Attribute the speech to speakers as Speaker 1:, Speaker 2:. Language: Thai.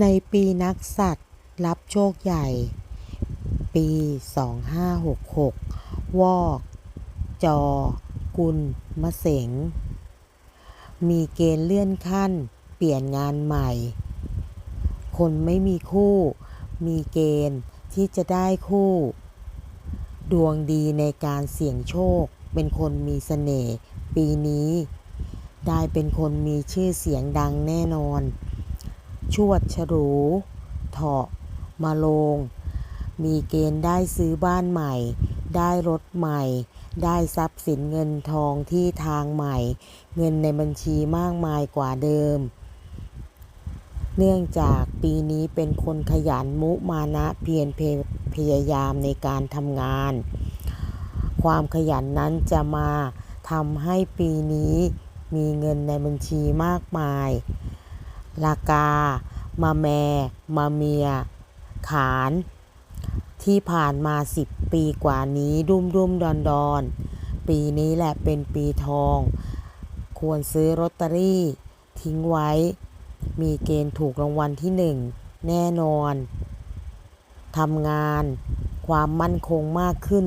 Speaker 1: ในปีนักสัตว์รับโชคใหญ่ ปี 2566 วอกจอ กุลมะเสง มีเกณฑ์เลื่อนขั้น เปลี่ยนงานใหม่ คนไม่มีคู่ มีเกณฑ์ที่จะได้คู่ ดวงดีในการเสี่ยงโชค เป็นคนมีเสน่ห์ปีนี้ ได้เป็นคนมีชื่อเสียงดังแน่นอน ชวดฉรูเถาะมาลง มีเกณฑ์ได้ซื้อบ้านใหม่ ได้รถใหม่ ได้ทรัพย์สินเงินทองที่ทางใหม่ เงินในบัญชีมากมายกว่าเดิม เนื่องจากปีนี้เป็นคนขยันมุมานะเพียรพยายามในการทำงาน ความขยันนั้นจะมาทำให้ปีนี้มีเงินในบัญชีมากมาย ลากา มาแม มาเมีย ขาน ที่ผ่านมาสิบปีกว่านี้ดุมดุมดอนดอนปีนี้แหละเป็นปีทอง ควรซื้อลอตเตอรี่ ทิ้งไว้ มีเกณฑ์ถูกรางวัลที่หนึ่งแน่นอนทำงาน ความมั่นคงมากขึ้น